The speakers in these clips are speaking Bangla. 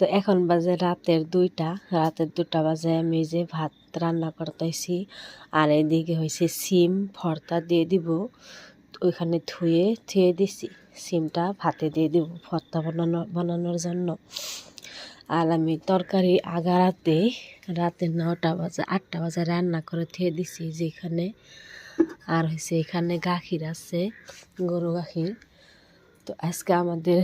তো এখন বাজে রাতের দুইটা, রাতের দুটা বাজে আমি যে ভাত রান্না করতেছি, আর এদিকে হয়েছে সিম, ভর্তা দিয়ে দিব, ওইখানে ধুয়ে থুয়ে দিছি, সিমটা ভাতে দিয়ে দিব ভর্তা বানানো, বানানোর জন্য। আর আমি তরকারি আগা রাতে রাতে নটা বাজে, আটটা বাজে রান্না করে থুয়ে দিছি যেখানে, আর হয়েছে এখানে গাখির আছে, গরু গাখির। তো আজকে আমাদের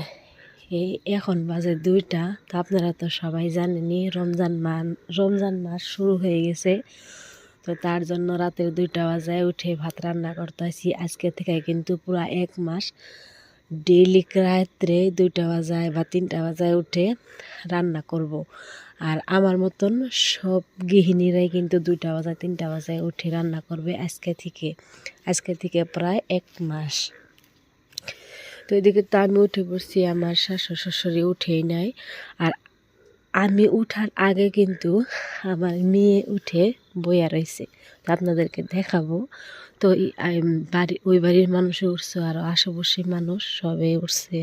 এই এখন বাজে দুইটা, তো আপনারা তো সবাই জানেনি রমজান মান, রমজান মাস শুরু হয়ে গেছে। তো তার জন্য রাতের দুইটা বাজায় উঠে ভাত রান্না করতেছি। আজকে থেকে কিন্তু পুরো এক মাস ডেইলি রাত্রে দুইটা বাজায় বা তিনটা বাজায় উঠে রান্না করব। আর আমার মতন সব গৃহিণীরাই কিন্তু দুইটা বাজায়, তিনটা বাজায় উঠে রান্না করবে আজকে থেকে। আজকে থেকে প্রায় এক মাস। তো এদিকে তো আমি উঠে পড়ছি, আমার শাশুড় শ্বশুরি উঠেই নাই। আর আমি উঠার আগে কিন্তু আমার মেয়ে উঠে বইয়া রয়েছে, তো আপনাদেরকে দেখাবো। তো বাড়ি, ওই বাড়ির মানুষও উঠছে, আর আশেপাশে মানুষ সবে উঠছে।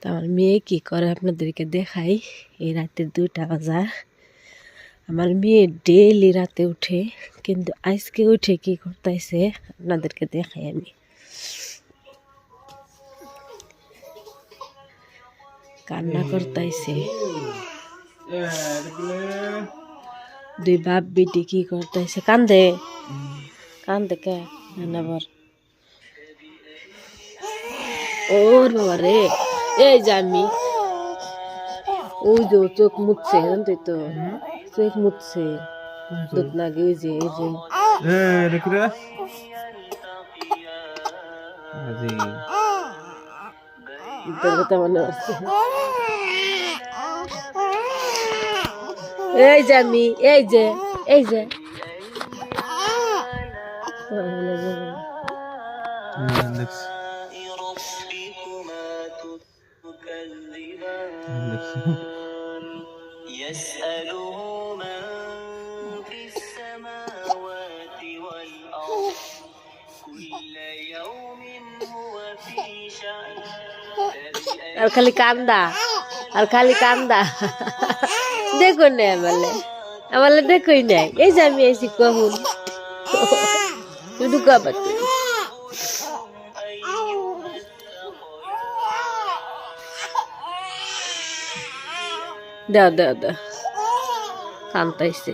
তো আমার মেয়ে কি করে আপনাদেরকে দেখাই, এই রাতের দুইটা বাজার। আমার মেয়ে ডেইলি রাতে উঠে, কিন্তু আজকে উঠে কি করতেছে, আপনাদেরকে দেখাই আমি। কান্না করতেছে দুই বাপ বেটি কি করতেছে কান্দে। কান্দে কে? আবার। ওর বাবা রে এই আমি। ওই যে চোখ মুছছে জানতে তো? চোখ মুছছে দুধ নাগে ওই যে এই যে। Eh, det kira. Aziz. তোর কথা মনে হচ্ছে এই যে আমি এই যে এই যে Yandex. Yandex. يسأله আর খালি কান্দা আর খালি কান্দা দেখো না আমালে আমালে দেখোই নাই এই যে আমি এসি কহুন শুধু কবার দাও দাও দাও কান্তাইছে